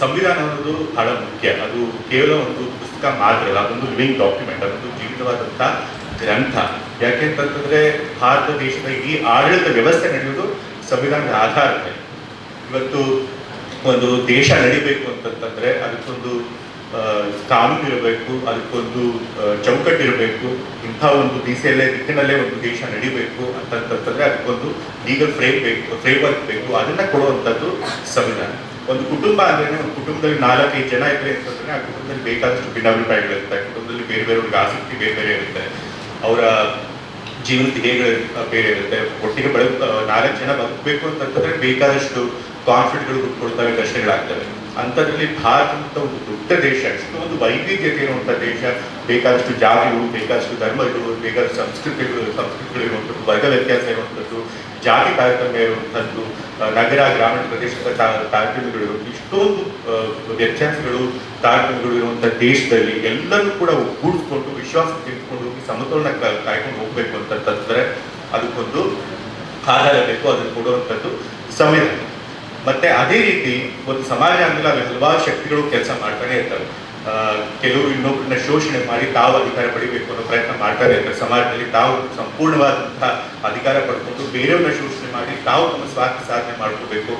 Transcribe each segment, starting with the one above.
ಸಂವಿಧಾನ ಅನ್ನೋದು ಬಹಳ ಮುಖ್ಯ. ಅದು ಕೇವಲ ಒಂದು ಪುಸ್ತಕ ಮಾತ್ರ ಅಲ್ಲ, ಅದೊಂದು ಲಿವಿಂಗ್ ಡಾಕ್ಯುಮೆಂಟ್ ಅದೊಂದು ಜೀವಿತವಾದಂಥ ಗ್ರಂಥ. ಯಾಕೆ ಅಂತಂದ್ರೆ ಭಾರತ ದೇಶದ ಈ ಆಡಳಿತ ವ್ಯವಸ್ಥೆ ನಡೆಯೋದು ಸಂವಿಧಾನದ ಆಧಾರವೇ ಇವತ್ತು ಒಂದು ದೇಶ ನಡಿಬೇಕು ಅಂತಂತಂದ್ರೆ ಅದಕ್ಕೊಂದು ಕಾನೂನು ಇರಬೇಕು, ಅದಕ್ಕೊಂದು ಚೌಕಟ್ಟಿರಬೇಕು ಇಂಥ ಒಂದು ದಿಸೆಯಲ್ಲೇ ದಿಕ್ಕಿನಲ್ಲೇ ಒಂದು ದೇಶ ನಡಿಬೇಕು ಅಂತಂತಂದ್ರೆ ಅದಕ್ಕೊಂದು ಲೀಗಲ್ ಫ್ರೇಮ್ ಬೇಕು ಫ್ರೇಮ್ ವರ್ಕ್ ಬೇಕು, ಅದನ್ನ ಕೊಡುವಂಥದ್ದು ಸಂವಿಧಾನ. ಒಂದು ಕುಟುಂಬ ಅಂದ್ರೆ ಒಂದು ಕುಟುಂಬದಲ್ಲಿ ನಾಲ್ಕೈದು ಜನ ಇದ್ರೆ ಅಂತಂದ್ರೆ ಆ ಕುಟುಂಬದಲ್ಲಿ ಬೇಕಾದಷ್ಟು ಭಿನ್ನಾಭಿಪ್ರಾಯಗಳಿರುತ್ತೆ. ಕುಟುಂಬದಲ್ಲಿ ಬೇರೆ ಬೇರೆಯವ್ರಿಗೆ ಆಸಕ್ತಿ ಬೇರೆ ಬೇರೆ ಇರುತ್ತೆ. ಅವರ ಜೀವನ ಧ್ಯೇಯಗಳು ಬೇರೆ ಇರುತ್ತೆ. ಒಟ್ಟಿಗೆ ಬೆಳ ನಾಲ್ಕು ಜನ ಬದುಕಬೇಕು ಅಂತಂತಂದ್ರೆ ಬೇಕಾದಷ್ಟು ಕಾನ್ಫಿಡೆಂಟ್ಗಳು ಹುಟ್ಕೊಳ್ತವೆ ಘರ್ಷಣೆಗಳಾಗ್ತವೆ. ಅಂಥದ್ರಲ್ಲಿ ಭಾರತ ಅಂತ ಒಂದು ದೊಡ್ಡ ದೇಶ ಇಷ್ಟೊಂದು ವೈವಿಧ್ಯತೆ ಇರುವಂಥ ದೇಶ, ಬೇಕಾದಷ್ಟು ಜಾತಿಗಳು, ಬೇಕಾದಷ್ಟು ಧರ್ಮಗಳು, ಬೇಕಾದಷ್ಟು ಸಂಸ್ಕೃತಿಗಳು ಸಂಸ್ಕೃತಿಗಳು ಇರುವಂಥದ್ದು, ವರ್ಗ ವ್ಯತ್ಯಾಸ ಇರುವಂಥದ್ದು, ಜಾತಿ ತಾರತಮ್ಯ ಇರುವಂಥದ್ದು ನಗರ, ಗ್ರಾಮೀಣ ಪ್ರದೇಶದ ತಾರತಮ್ಯಗಳು ಇಷ್ಟೊಂದು ವ್ಯತ್ಯಾಸಗಳು, ತಾರತಮ್ಯಗಳು ಇರುವಂಥ ದೇಶದಲ್ಲಿ ಎಲ್ಲರೂ ಕೂಡ ಒಗ್ಗೂಡಿಸ್ಕೊಂಡು ವಿಶ್ವಾಸ ತೆಗೆದುಕೊಂಡು ಹೋಗಿ ಸಮತೋಲನ ಕಾಯ್ಕೊಂಡು ಹೋಗ್ಬೇಕು ಅಂತಂತಂದ್ರೆ ಅದಕ್ಕೊಂದು ಆಧಾರ ಬೇಕು, ಅದನ್ನು ಕೊಡುವಂಥದ್ದು ಸಂವಿಧಾನ. ಮತ್ತೆ ಅದೇ ರೀತಿ ಒಂದು ಸಮಾಜ ಅಂದ್ರೆ ಅಲ್ಲಿ ಹಲವಾರು ಶಕ್ತಿಗಳು ಕೆಲಸ ಮಾಡ್ತಾನೆ ಇರ್ತವೆ. ಕೆಲವು ಕೆಲವರು ಇನ್ನೊಬ್ಬರನ್ನ ಶೋಷಣೆ ಮಾಡಿ ತಾವು ಅಧಿಕಾರ ಪಡಿಬೇಕು ಅನ್ನೋ ಪ್ರಯತ್ನ ಮಾಡ್ತಾರೆ ಇರ್ತಾರೆ ಸಮಾಜದಲ್ಲಿ ತಾವು ಸಂಪೂರ್ಣವಾದಂತಹ ಅಧಿಕಾರ ಪಡ್ಕೊಂಡು ಬೇರೆಯವ್ರನ್ನ ಶೋಷಣೆ ಮಾಡಿ ತಾವು ತಮ್ಮ ಸ್ವಾರ್ಥ ಸಾಧನೆ ಮಾಡ್ಕೋಬೇಕು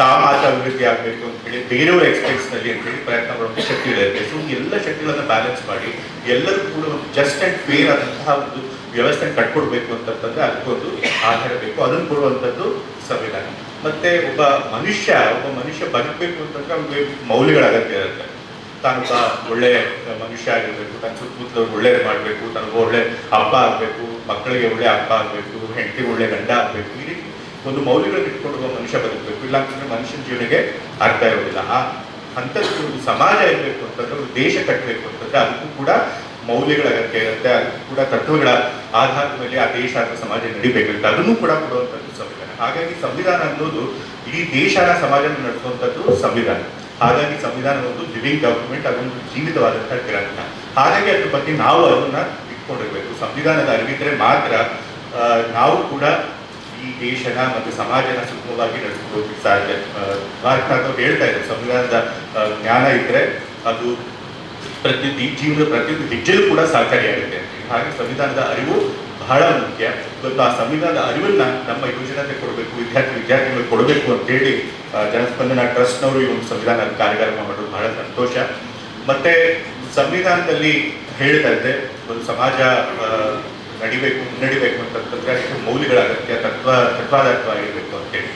ತಾವು ಮಾತ್ರ ಅಭಿವೃದ್ಧಿ ಆಗಬೇಕು ಅಂತ ಹೇಳಿ ಬೇರೆಯವ್ರ ಎಕ್ಸ್ಪೆಕ್ಸ್ನಲ್ಲಿ ಅಂತ ಹೇಳಿ ಪ್ರಯತ್ನ ಮಾಡುವಂಥ ಶಕ್ತಿಗಳಿರುತ್ತೆ ಸೊ ಎಲ್ಲ ಶಕ್ತಿಗಳನ್ನ ಬ್ಯಾಲೆನ್ಸ್ ಮಾಡಿ ಎಲ್ಲರೂ ಕೂಡ ಜಸ್ಟ್ ಅಂಡ್ ಫೇರ್ ಆದಂತಹ ಒಂದು ವ್ಯವಸ್ಥೆ ಕಟ್ಕೊಡ್ಬೇಕು ಅಂತಂತಂದ್ರೆ ಅದಕ್ಕೊಂದು ಆಧಾರ ಬೇಕು. ಅದನ್ನು ಕೊಡುವಂಥದ್ದು ಸಂವಿಧಾನ. ಮತ್ತೆ ಒಬ್ಬ ಮನುಷ್ಯ ಒಬ್ಬ ಮನುಷ್ಯ ಬದುಕಬೇಕು ಅಂತಂದ್ರೆ ಅವ್ನಿಗೆ ಮೌಲ್ಯಗಳ ಅಗತ್ಯ ಇರುತ್ತೆ. ತಾನು ಸಹ ಒಳ್ಳೆ ಮನುಷ್ಯ ಆಗಿರ್ಬೇಕು, ತನ್ನ ಸುತ್ತಮುತ್ತಲವ್ರು ಒಳ್ಳೇದು ಮಾಡಬೇಕು, ತನಗೆ ಒಳ್ಳೆ ಹಬ್ಬ ಆಗಬೇಕು, ಮಕ್ಕಳಿಗೆ ಒಳ್ಳೆ ಹಬ್ಬ ಆಗಬೇಕು, ಹೆಂಡತಿಗೆ ಒಳ್ಳೆ ಗಂಡ ಆಗಬೇಕು, ಈ ರೀತಿ ಒಂದು ಮೌಲ್ಯಗಳನ್ನು ಇಟ್ಕೊಂಡು ಒಬ್ಬ ಮನುಷ್ಯ ಬದುಕಬೇಕು. ಇಲ್ಲ ಅಂತಂದ್ರೆ ಮನುಷ್ಯನ ಜೀವನಕ್ಕೆ ಅರ್ಥ ಇರೋದಿಲ್ಲ. ಆ ಅಂಥದ್ದು ಒಂದು ಸಮಾಜ ಇರಬೇಕು ಅಂತಂದ್ರೆ, ಒಂದು ದೇಶ ಕಟ್ಟಬೇಕು ಅಂತಂದ್ರೆ ಅದಕ್ಕೂ ಕೂಡ ಮೌಲ್ಯಗಳ ಅಗತ್ಯ ಇರುತ್ತೆ. ಅದಕ್ಕೂ ಕೂಡ ತತ್ವಗಳ ಆಧಾರದ ಮೇಲೆ ಆ ದೇಶ ಅಥವಾ ಸಮಾಜ ನಡಿಬೇಕಾಗುತ್ತೆ ಅದನ್ನು ಕೂಡ ಕೊಡುವಂಥದ್ದು ಸಂವಿಧಾನ ಹಾಗಾಗಿ ಸಂವಿಧಾನ ಅನ್ನೋದು ಇಡೀ ದೇಶನ ಸಮಾಜನ ನಡೆಸುವಂಥದ್ದು ಸಂವಿಧಾನ. ಹಾಗಾಗಿ ಸಂವಿಧಾನ ಒಂದು ಲಿವಿಂಗ್ ಡಾಕ್ಯುಮೆಂಟ್ ಅದೊಂದು ಜೀವಿತವಾದಂತಹ ಗ್ರಂಥ. ಹಾಗಾಗಿ ಅದ್ರ ಬಗ್ಗೆ ನಾವು ಅದನ್ನ ಇಟ್ಕೊಂಡಿರ್ಬೇಕು. ಸಂವಿಧಾನದ ಅರಿವಿದ್ರೆ ಮಾತ್ರ ನಾವು ಕೂಡ ಈ ದೇಶನ ಮತ್ತು ಸಮಾಜನ ಸುಗಮವಾಗಿ ನಡೆಸ್ಕೊಳ್ಳೋಕೆ ಸಾಧ್ಯ. ಭಾರತ ಹೇಳ್ತಾ ಇದ್ದಾರೆ, ಸಂವಿಧಾನದ ಜ್ಞಾನ ಇದ್ರೆ ಅದು ಪ್ರತಿ ದಿ- ಜೀವನದ ಪ್ರತಿಯೊಂದು ಹೆಜ್ಜೆಯೂ ಕೂಡ ಸಹಕಾರಿಯಾಗುತ್ತೆ ಅಂತ. ಹಾಗೆ ಸಂವಿಧಾನದ ಅರಿವು ಬಹಳ ಮುಖ್ಯ. ಇವತ್ತು ಆ ಸಂವಿಧಾನದ ಅರಿವನ್ನ ನಮ್ಮ ಯುವಜನತೆ ಕೊಡಬೇಕು ವಿದ್ಯಾರ್ಥಿ ವಿದ್ಯಾರ್ಥಿಗಳಿಗೆ ಕೊಡಬೇಕು ಅಂತೇಳಿ ಜನಸ್ಪಂದನ ಟ್ರಸ್ಟ್ನವರು ಈ ಒಂದು ಸಂವಿಧಾನ ಕಾರ್ಯಕ್ರಮ ಮಾಡೋದು ಬಹಳ ಸಂತೋಷ. ಮತ್ತೆ ಸಂವಿಧಾನದಲ್ಲಿ ಹೇಳಿದಂತೆ ಒಂದು ಸಮಾಜ ನಡಿಬೇಕು ನಡಿಬೇಕು ಮುನ್ನಡಿಬೇಕು ಅಂತಂತಂದ್ರೆ ಅದಕ್ಕೆ ಮೌಲ್ಯಗಳ ಅಗತ್ಯ ತತ್ವ ತತ್ವಾಧಾರಿತವಾಗಿರ್ಬೇಕು ಅಂತೇಳಿ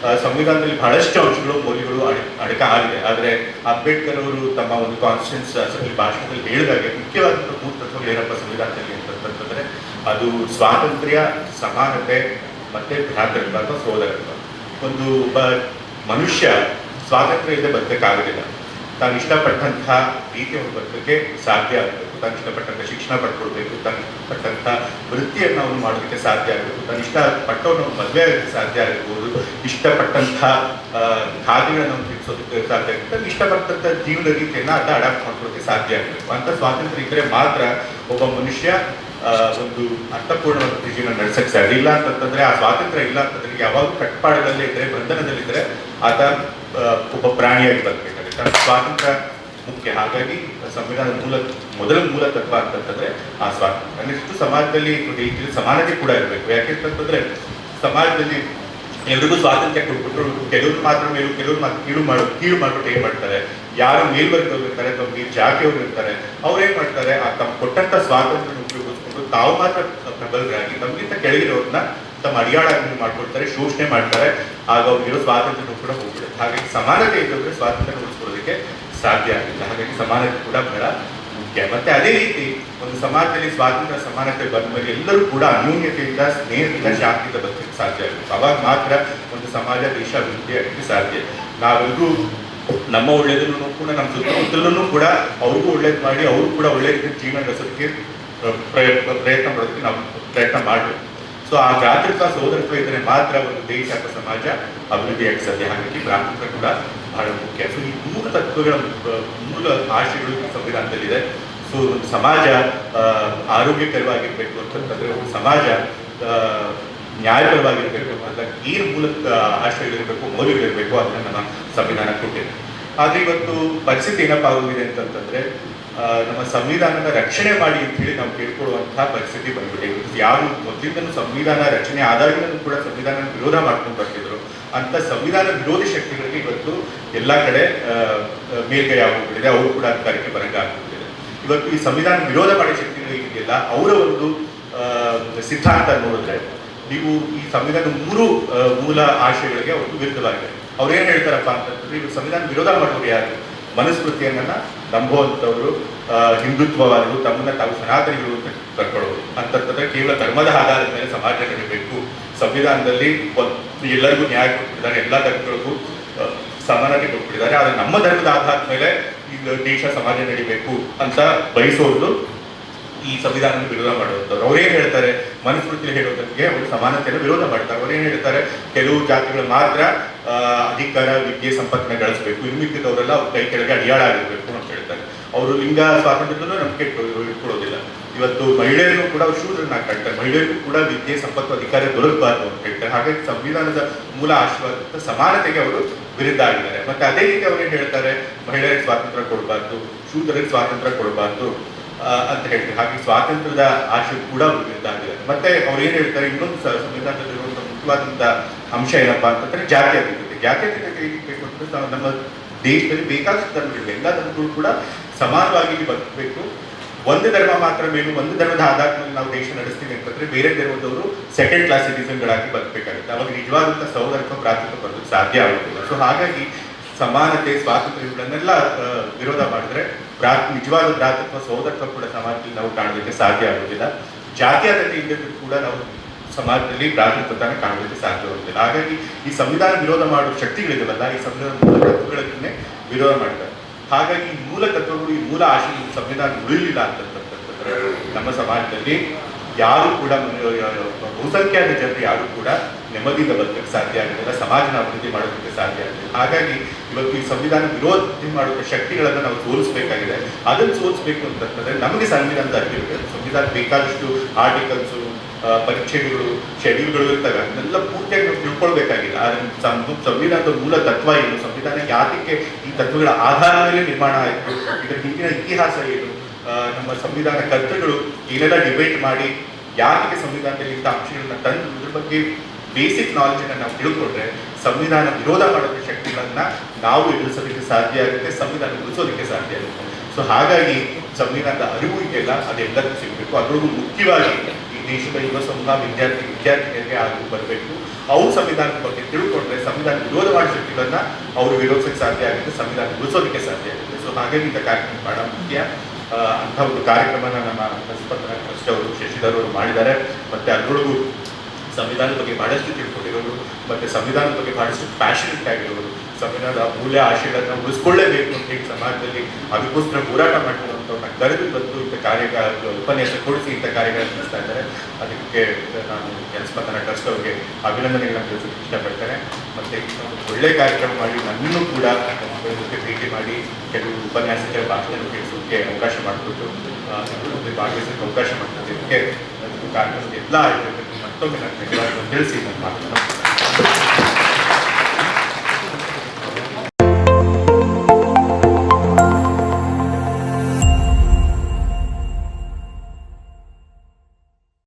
ಆ, ಸಂವಿಧಾನದಲ್ಲಿ ಬಹಳಷ್ಟು ಅಂಶಗಳು ಮೌಲ್ಯಗಳು ಅಡ ಅಡಕ ಆಗಿದೆ. ಆದರೆ ಅಂಬೇಡ್ಕರ್ ಅವರು ತಮ್ಮ ಒಂದು ಕಾನ್ಸ್ಟಿಟ್ಯೂನ್ಸ್ ಭಾಷಣದಲ್ಲಿ ಹೇಳಿದಾಗೆ ಮುಖ್ಯವಾದಂಥ ಮೂರು ತತ್ವಗಳು ಏನಪ್ಪ ಸಂವಿಧಾನದಲ್ಲಿ ಅಂತಂತಂದ್ರೆ ಅದು ಸ್ವಾತಂತ್ರ್ಯ ಸಮಾನತೆ ಮತ್ತೆ ಭ್ರಾತೃತ್ವ ಅಥವಾ ಸೋದರತ್ವ. ಒಂದು ಒಬ್ಬ ಮನುಷ್ಯ ಸ್ವಾತಂತ್ರ್ಯ ಇಲ್ಲದೆ ಬದುಕಕ್ಕಾಗೋದಿಲ್ಲ ತಾನು ಇಷ್ಟಪಟ್ಟಂತಹ ರೀತಿಯ ಒಂದು ಬದುಕಕ್ಕೆ ಸಾಧ್ಯ ಆಗಬೇಕು. ತಾನು ಇಷ್ಟಪಟ್ಟಂಥ ಶಿಕ್ಷಣ ಪಡ್ಕೊಳ್ಬೇಕು. ತಾನು ಇಷ್ಟಪಟ್ಟಂಥ ವೃತ್ತಿಯನ್ನು ಅವನು ಮಾಡೋದಕ್ಕೆ ಸಾಧ್ಯ ಆಗಬೇಕು. ತಾನು ಇಷ್ಟಪಟ್ಟವನು ಮದುವೆ ಆಗೋದಕ್ಕೆ ಸಾಧ್ಯ ಆಗಿರ್ಬೋದು ಇಷ್ಟಪಟ್ಟಂಥ ಖಾದಿಗಳನ್ನು ಅವನು ತಿನ್ಸೋದಕ್ಕೆ ಸಾಧ್ಯ ಆಗುತ್ತೆ ತಾನು ಇಷ್ಟಪಟ್ಟಂಥ ಜೀವನ ರೀತಿಯನ್ನು ಅದ ಅಡಾಪ್ಟ್ ಮಾಡ್ಕೊಳ್ಳೋಕ್ಕೆ ಸಾಧ್ಯ ಆಗಬೇಕು. ಅಂತ ಸ್ವಾತಂತ್ರ್ಯ ಇದ್ದರೆ ಮಾತ್ರ ಒಬ್ಬ ಮನುಷ್ಯ ಒಂದು ಅರ್ಥಪೂರ್ಣವಾದ ಜೀವನ ನಡೆಸಕ್ಕೆ ಸಾಧ್ಯ ಇಲ್ಲ ಅಂತಂದ್ರೆ ಆ ಸ್ವಾತಂತ್ರ್ಯ ಇಲ್ಲ ಅಂತಂದ್ರೆ ಯಾವಾಗ ಕಟ್ಪಾಡದಲ್ಲೇ ಇದ್ರೆ ಬಂಧನದಲ್ಲಿದ್ದರೆ ಆತ ಒಬ್ಬ ಪ್ರಾಣಿಯಾಗಿ ಬರ್ಬೇಕಾಗುತ್ತೆ. ಸ್ವಾತಂತ್ರ್ಯ ಮುಖ್ಯ. ಹಾಗಾಗಿ ಸಂವಿಧಾನದ ಮೂಲ, ಮೊದಲ ಮೂಲ ತತ್ವ ಅಂತಂತಂದ್ರೆ ಆ ಸ್ವಾತಂತ್ರ್ಯ. ನೆಕ್ಸ್ಟ್ ಸಮಾಜದಲ್ಲಿ ಸಮಾನತೆ ಕೂಡ ಇರಬೇಕು. ಯಾಕೆಂತಂತಂದ್ರೆ ಸಮಾಜದಲ್ಲಿ ಎಲ್ರಿಗೂ ಸ್ವಾತಂತ್ರ್ಯ ಕೊಟ್ಬಿಟ್ರು, ಕೆಲವ್ರು ಮಾತ್ರ ಮೇಲು, ಕೆಲವ್ರು ಮಾತ್ರ ಕೀಳು ಮಾಡ, ಕೀಳು ಮಾಡ್ಬಿಟ್ಟು ಏನ್ ಮಾಡ್ತಾರೆ? ಯಾರು ಮೇಲ್ವರ್ಗದವ್ರು ಇರ್ತಾರೆ ಅಥವಾ ಜಾತಿಯವರು ಇರ್ತಾರೆ ಅವ್ರು ಏನ್ ಮಾಡ್ತಾರೆ? ಆ ತಮ್ಮ ಕೊಟ್ಟಂತ ಸ್ವಾತಂತ್ರ್ಯ ತಾವು ಮಾತ್ರ ಪ್ರಬಲರಾಗಿ ತಮಗಿಂತ ಕೆಳಗಿರೋದನ್ನ ತಮ್ಮ ಅಡಿಯಾಳಾಗಿ ಮಾಡ್ಕೊಳ್ತಾರೆ, ಶೋಷಣೆ ಮಾಡ್ತಾರೆ. ಆಗ ಅವ್ರಿಗಿರೋ ಸ್ವಾತಂತ್ರ್ಯ ಕೂಡ ಹೋಗ್ಬಿಡುತ್ತೆ. ಹಾಗಾಗಿ ಸಮಾನತೆ ಇದ್ದವ್ರೆ ಸ್ವಾತಂತ್ರ್ಯ ಉಳಿಸ್ಕೊಳ್ಳೋದಕ್ಕೆ ಸಾಧ್ಯ ಆಗಿಲ್ಲ. ಹಾಗಾಗಿ ಸಮಾನತೆ ಕೂಡ ಬಹಳ ಮುಖ್ಯ. ಮತ್ತೆ ಅದೇ ರೀತಿ ಒಂದು ಸಮಾಜದಲ್ಲಿ ಸ್ವಾತಂತ್ರ್ಯ, ಸಮಾನತೆ ಬಂದ ಮೇಲೆ ಎಲ್ಲರೂ ಕೂಡ ಅನ್ಯೂನ್ಯತೆಯಿಂದ, ಸ್ನೇಹದಿಂದ, ಶಾಂತಿಯಿಂದ ಬದುಕಕ್ಕೆ ಸಾಧ್ಯ ಆಗುತ್ತೆ ಅವಾಗ ಮಾತ್ರ ಒಂದು ಸಮಾಜ, ದೇಶ ಅಭಿವೃದ್ಧಿ ಆಗಕ್ಕೆ ಸಾಧ್ಯ. ನಾವೆಲ್ಲರೂ ನಮ್ಮ ಒಳ್ಳೇದನ್ನು ಕೂಡ ನಮ್ಮ ಸುತ್ತಮುತ್ತಲೂ ಕೂಡ ಅವ್ರಿಗೂ ಒಳ್ಳೇದು ಮಾಡಿ ಅವರು ಕೂಡ ಒಳ್ಳೆ ರೀತಿ ಜೀವನ ನಡೆಸೋದಕ್ಕೆ ಪ್ರಯತ್ನ ಪ್ರಯತ್ನ ಮಾಡೋದಕ್ಕೆ ನಾವು ಪ್ರಯತ್ನ ಮಾಡಬೇಕು. ಸೊ ಆ ಜಾತೃತ್ವ ಸೋದರತ್ವ ಇದ್ರೆ ಮಾತ್ರ ಒಂದು ದೇಶ ಅಥವಾ ಸಮಾಜ ಅಭಿವೃದ್ಧಿಯಾಗಿ ಸಾಧ್ಯ ಹಾಗಾಗಿ ಭ್ರಾತೃತ್ವ ಕೂಡ ಬಹಳ ಮುಖ್ಯ. ಸೊ ಈ ಮೂಲ ತತ್ವಗಳ ಮೂಲ ಆಶೆಗಳು ಈ ಸಂವಿಧಾನದಲ್ಲಿದೆ. ಸೊ ಒಂದು ಸಮಾಜ ಆರೋಗ್ಯಕರವಾಗಿರಬೇಕು ಅಂತಂತಂದ್ರೆ ಒಂದು ಸಮಾಜ ನ್ಯಾಯಪರವಾಗಿರ್ಬೇಕು ಅಂತ ಏನು ಮೂಲ ಆಶಯಗಳಿರಬೇಕು ಮೌಲ್ಯಗಳಿರಬೇಕು, ಅದನ್ನ ನಮ್ಮ ಸಂವಿಧಾನ ಕೊಟ್ಟಿದೆ. ಆದ್ರೆ ಇವತ್ತು ಪರಿಸ್ಥಿತಿ ಆಗೋಗಿದೆ ಅಂತಂತಂದ್ರೆ ನಮ್ಮ ಸಂವಿಧಾನದ ರಕ್ಷಣೆ ಮಾಡಿ ಅಂತ ಹೇಳಿ ನಾವು ಕೇಳ್ಕೊಳ್ಳುವಂತಹ ಪರಿಸ್ಥಿತಿ ಬಂದ್ಬಿಟ್ಟಿದೆ. ಇವತ್ತು ಯಾರು ಮೊದಲಿಂದನೂ ಸಂವಿಧಾನ ರಚನೆ ಆದಾಗಿಂದಲೂ ಕೂಡ ಸಂವಿಧಾನ ವಿರೋಧ ಮಾಡ್ಕೊಂಡು ಬರ್ತಿದ್ರು. ಅಂತ ಸಂವಿಧಾನ ವಿರೋಧಿ ಶಕ್ತಿಗಳಿಗೆ ಇವತ್ತು ಎಲ್ಲ ಕಡೆ ಮೇಲ್ಗೈ ಆಗೋಗ್ಬಿಟ್ಟಿದೆ. ಅವರು ಕೂಡ ಅಧಿಕಾರಕ್ಕೆ ಬರಂಗ ಆಗ್ಬಿಟ್ಟಿದೆ. ಇವತ್ತು ಈ ಸಂವಿಧಾನ ವಿರೋಧ ಮಾಡೋ ಶಕ್ತಿಗಳಿಗೆಲ್ಲ ಅವರ ಒಂದು ಸಿದ್ಧಾಂತ ನೋಡಿದ್ರೆ ನೀವು ಈ ಸಂವಿಧಾನದ ಮೂರು ಮೂಲ ಆಶಯಗಳಿಗೆ ಅವರು ವಿರುದ್ಧವಾಗಿದೆ ಅವ್ರು ಏನು ಹೇಳ್ತಾರಪ್ಪ ಅಂತಂದ್ರೆ, ಇವರು ಸಂವಿಧಾನ ವಿರೋಧ ಮಾಡೋರು ಯಾರು? ಮನುಸ್ಮೃತಿಯನ್ನ ನಂಬುವಂಥವ್ರು ಹಿಂದುತ್ವವಾದರು ತಮ್ಮನ್ನ ತಾವು ಸನಾತನಿಗಳು ಅಂತ ಕರ್ಕೊಳ್ಳೋರು. ಅಂತಂದ್ರೆ ಕೇವಲ ಧರ್ಮದ ಆಧಾರದ ಮೇಲೆ ಸಮಾಜ ನಡೀಬೇಕು ಸಂವಿಧಾನದಲ್ಲಿ ಎಲ್ಲರಿಗೂ ನ್ಯಾಯ ಕೊಟ್ಬಿಟ್ಟಿದ್ದಾರೆ, ಎಲ್ಲ ಧರ್ಮಗಳಿಗೂ ಸಮಾನತೆ ಕೊಟ್ಬಿಟ್ಟಿದ್ದಾರೆ. ಆದರೆ ನಮ್ಮ ಧರ್ಮದ ಆಧಾರದ ಮೇಲೆ ಈಗ ದೇಶ, ಸಮಾಜ ನಡಿಬೇಕು ಅಂತ ಬಯಸೋದು ಈ ಸಂವಿಧಾನ ವಿರೋಧ ಮಾಡುವಂಥವ್ರು. ಅವ್ರೇನು ಹೇಳ್ತಾರೆ? ಮನುಸ್ಮೃತಿ ಹೇಳೋದಕ್ಕೆ ಅವರು ಸಮಾನತೆಯನ್ನು ವಿರೋಧ ಮಾಡ್ತಾರೆ. ಅವ್ರೇನ್ ಹೇಳ್ತಾರೆ? ಕೆಲವು ಜಾತಿಗಳು ಮಾತ್ರ ಅಧಿಕಾರ, ವಿದ್ಯೆ, ಸಂಪತ್ತನ್ನ ಗಳಿಸಬೇಕು. ಇನ್ನು ಮಿಕ್ಕಿದವರೆಲ್ಲ ಕೈ ಕೆಳಗೆ ಅಡಿಯಾಳ ಆಗಿರ್ಬೇಕು ಅಂತ ಹೇಳ್ತಾರೆ. ಅವರು ಲಿಂಗ ಸ್ವಾತಂತ್ರ್ಯದಲ್ಲೂ ನಂಬಿಕೆ ಇಟ್ಕೊಳ್ಳೋದಿಲ್ಲ ಇವತ್ತು ಮಹಿಳೆಯರು ಕೂಡ ಶೂದ್ರನ್ನ ಕಾಡ್ತಾರೆ ಮಹಿಳೆಯರು ಕೂಡ ವಿದ್ಯೆ, ಸಂಪತ್ತು, ಅಧಿಕಾರ ದೊರಕಬಾರ್ದು ಅಂತ ಹೇಳ್ತಾರೆ. ಹಾಗಾಗಿ ಸಂವಿಧಾನದ ಮೂಲ ಆಶೀರ್ವಾದ ಸಮಾನತೆಗೆ ಅವರು ವಿರುದ್ಧ ಆಗಿದ್ದಾರೆ. ಮತ್ತೆ ಅದೇ ರೀತಿ ಅವ್ರು ಏನ್ ಹೇಳ್ತಾರೆ? ಮಹಿಳೆಯರಿಗೆ ಸ್ವಾತಂತ್ರ್ಯ ಕೊಡಬಾರ್ದು, ಶೂದ್ರರಿಗೆ ಸ್ವಾತಂತ್ರ್ಯ ಕೊಡಬಾರ್ದು ಅಂತ ಹೇಳ್ತಾರೆ. ಹಾಗೆ ಸ್ವಾತಂತ್ರ್ಯದ ಆಶೆ ಕೂಡ ವಿರುದ್ಧ ಮತ್ತೆ ಅವ್ರು ಏನ್ ಹೇಳ್ತಾರೆ? ಇನ್ನೊಂದು ಸ- ಮುಖ್ಯವಾದಂತ ಅಂಶ ಏನಪ್ಪ ಅಂತಂದ್ರೆ ಜಾತ್ಯತೀತತೆ ಜಾತ್ಯತೀತತೆ ಹೇಗೆ ಬೇಕು ಅಂತಂದ್ರೆ ನಾವು ನಮ್ಮ ದೇಶದಲ್ಲಿ ಬೇಕಾದಷ್ಟು ಧರ್ಮಗಳಿವೆ. ಎಲ್ಲ ಧರ್ಮಗಳು ಕೂಡ ಸಮಾನವಾಗಿ ಬದುಕಬೇಕು. ಒಂದು ಧರ್ಮ ಮಾತ್ರ ಮೇಲೂ, ಒಂದು ಧರ್ಮದ ಆಧಾರದ ಮೇಲೆ ನಾವು ದೇಶ ನಡೆಸ್ತೀವಿ ಅಂತಂದ್ರೆ ಬೇರೆ ಧರ್ಮದವರು ಸೆಕೆಂಡ್ ಕ್ಲಾಸ್ ಸಿಟಿಸನ್ಗಳಾಗಿ ಬದುಕಬೇಕಾಗುತ್ತೆ. ಅವಾಗ ನಿಜವಾದಂಥ ಸೌಧರ್ಮ ಪ್ರಾಥಮಿಕ ಬರೋದಕ್ಕೆ ಸಾಧ್ಯ ಆಗುತ್ತಿಲ್ಲ ಸೊ ಹಾಗಾಗಿ ಸಮಾನತೆ, ಸ್ವಾತಂತ್ರ್ಯ ಇವುಗಳನ್ನೆಲ್ಲ ವಿರೋಧ ಮಾಡಿದ್ರೆ ಪ್ರಾ ನಿಜವಾದ ಭ್ರಾತೃತ್ವ ಸಹೋದರತ್ವ ಕೂಡ ಸಮಾಜದಲ್ಲಿ ನಾವು ಕಾಣಲಿಕ್ಕೆ ಸಾಧ್ಯ ಆಗುವುದಿಲ್ಲ. ಜಾತೀಯತೆ ಇದ್ದರೂ ಕೂಡ ನಾವು ಸಮಾಜದಲ್ಲಿ ಭ್ರಾತೃತ್ವನ ಕಾಣಲಿಕ್ಕೆ ಸಾಧ್ಯವಾಗುತ್ತಿಲ್ಲ ಹಾಗಾಗಿ ಈ ಸಂವಿಧಾನ ವಿರೋಧ ಮಾಡುವ ಶಕ್ತಿಗಳಿದಾವಲ್ಲ, ಈ ಸಂವಿಧಾನ ಮೂಲ ತತ್ವಗಳನ್ನೇ ವಿರೋಧ ಮಾಡ್ತಾರೆ. ಹಾಗಾಗಿ ಈ ಮೂಲ ತತ್ವಗಳು, ಈ ಮೂಲ ಆಶಯ ಈ ಸಂವಿಧಾನ ಉಳಿಲಿಲ್ಲ ಅಂತಂತಂತಂದ್ರೆ ನಮ್ಮ ಸಮಾಜದಲ್ಲಿ ಯಾರು ಕೂಡ ಬಹುಸಂಖ್ಯಾತ ಜನರು ಯಾರು ಕೂಡ ನೆಮ್ಮದಿಯಿಂದ ಬದುಕಕ್ಕೆ ಸಾಧ್ಯ ಆಗಲಿಲ್ಲ, ಸಮಾಜನ ಅಭಿವೃದ್ಧಿ ಮಾಡೋದಕ್ಕೆ ಸಾಧ್ಯ ಆಗಲಿಲ್ಲ. ಹಾಗಾಗಿ ಇವತ್ತು ಈ ಸಂವಿಧಾನ ವಿರೋಧ ಮಾಡುವ ಶಕ್ತಿಗಳನ್ನ ನಾವು ಸೋಲಿಸಬೇಕಾಗಿದೆ. ಅದನ್ನು ಸೋಲಿಸಬೇಕು ಅಂತಂತಂದ್ರೆ ನಮಗೆ ಸಂವಿಧಾನದ ಇರುತ್ತೆ ಸಂವಿಧಾನ ಬೇಕಾದಷ್ಟು ಆರ್ಟಿಕಲ್ಸು ಪರೀಕ್ಷೆಗಳು ಶೆಡ್ಯೂಲ್ಗಳು ಇರ್ತವೆ, ಅದನ್ನೆಲ್ಲ ಪೂರ್ತಿಯಾಗಿ ನಾವು ತಿಳ್ಕೊಳ್ಬೇಕಾಗಿಲ್ಲ. ಆದ್ರೆ ಸಂವಿಧಾನದ ಮೂಲ ತತ್ವ ಏನು? ಸಂವಿಧಾನ ಯಾತಕ್ಕೆ ಈ ತತ್ವಗಳ ಆಧಾರ ಮೇಲೆ ನಿರ್ಮಾಣ ಆಯಿತು? ಇದರ ಹಿಂದಿನ ಇತಿಹಾಸ ಏನು? ನಮ್ಮ ಸಂವಿಧಾನ ಕರ್ತೃಗಳು ಏನೆಲ್ಲ ಡಿಬೇಟ್ ಮಾಡಿ ಯಾತಕ್ಕೆ ಸಂವಿಧಾನದಲ್ಲಿ ಇಂಥ ಅಂಶಗಳನ್ನ ತಂದು ಇದ್ರ ಬಗ್ಗೆ ಬೇಸಿಕ್ ನಾಲೆಜ್ ಅನ್ನ ನಾವು ತಿಳ್ಕೊಂಡ್ರೆ ಸಂವಿಧಾನ ವಿರೋಧ ಮಾಡುವ ಶಕ್ತಿಗಳನ್ನ ನಾವು ಎದುರಿಸೋದಕ್ಕೆ ಸಾಧ್ಯ ಆಗುತ್ತೆ, ಸಂವಿಧಾನ ಉಳಿಸೋದಕ್ಕೆ ಸಾಧ್ಯ ಆಗುತ್ತೆ. ಸೊ ಹಾಗಾಗಿ ಸಂವಿಧಾನದ ಅರಿವು ಇದೆಯಲ್ಲ, ಅದೆಲ್ಲದಕ್ಕೂ ಸಿಗಬೇಕು. ಅದರಲ್ಲೂ ಮುಖ್ಯವಾಗಿ ದೇಶದ ಯುವ ಸಮೂಹ ವಿದ್ಯಾರ್ಥಿ ವಿದ್ಯಾರ್ಥಿನಿಯರಿಗೆ ಆಗು ಬರಬೇಕು. ಅವರು ಸಂವಿಧಾನದ ಬಗ್ಗೆ ತಿಳ್ಕೊಂಡ್ರೆ ಸಂವಿಧಾನ ವಿರೋಧವಾದ ಶಕ್ತಿಗಳನ್ನ ಅವರು ವಿರೋಧಿಸಕ್ಕೆ ಸಾಧ್ಯ ಆಗುತ್ತೆ, ಸಂವಿಧಾನ ಉಳಿಸೋದಕ್ಕೆ ಸಾಧ್ಯ ಆಗುತ್ತೆ. ಸೊ ಹಾಗಾಗಿ ಇಂಥ ಕಾರ್ಯಕ್ರಮ ಬಹಳ ಮುಖ್ಯ. ಅಂಥ ಒಂದು ಕಾರ್ಯಕ್ರಮನ ನಮ್ಮ ಸ್ಪಂದನ ಟ್ರಸ್ಟ್ ಅವರು ಶಶಿಧರ್ ಅವರು ಮಾಡಿದ್ದಾರೆ. ಮತ್ತೆ ಅದರೊಳಗೂ ಸಂವಿಧಾನದ ಬಗ್ಗೆ ಬಹಳಷ್ಟು ತಿಳ್ಕೊಂಡಿರೋರು, ಮತ್ತೆ ಸಂವಿಧಾನದ ಬಗ್ಗೆ ಬಹಳಷ್ಟು ಪ್ಯಾಷನೇಟ್ ಆಗಿರೋರು, ಸಂವಿಧಾನದ ಮೂಲ ಆಶಯಗಳನ್ನ ಉಳಿಸ್ಕೊಳ್ಳೇಬೇಕು ಅಂತ ಹೇಳಿ ಸಮಾಜದಲ್ಲಿ ಅದಕ್ಕೋಸ್ಕರ ಹೋರಾಟ ಮಾಡಿರುವಂಥವ್ರನ್ನ ಕರೆದು ಬಂದು ಇಂಥ ಕಾರ್ಯ ಉಪನ್ಯಾಸ ಕೊಡಿಸಿ ಇಂಥ ಕಾರ್ಯಗಳನ್ನು ನಡೆಸ್ತಾ ಇದ್ದಾರೆ. ಅದಕ್ಕೆ ನಾನು ಜನಸ್ಪಂದನ ಟ್ರಸ್ಟ್ ಅವರಿಗೆ ಅಭಿನಂದನೆಗಳನ್ನು ತಿಳಿಸೋಕೆ ಇಷ್ಟಪಡ್ತೇನೆ. ಮತ್ತೆ ಈ ಒಳ್ಳೆ ಕಾರ್ಯಕ್ರಮ ಮಾಡಿ, ನನ್ನನ್ನು ಕೂಡ ಭೇಟಿ ಮಾಡಿ, ಕೆಲವು ಉಪನ್ಯಾಸಕ್ಕೆ ಭಾಷಣ ಕೇಳಿಸೋಕೆ ಅವಕಾಶ ಮಾಡಿಕೊಟ್ಟು ಭಾಗವಹಿಸೋಕೆ ಅವಕಾಶ ಮಾಡ್ತಿದ್ದಕ್ಕೆ ಕಾರ್ಯಕ್ರಮದ ಎಲ್ಲ ಆಯ್ತು ಮತ್ತೊಮ್ಮೆ ನಾನು ತಿಳಿಸಿ ನಾನು ಮಾತನ್ನು.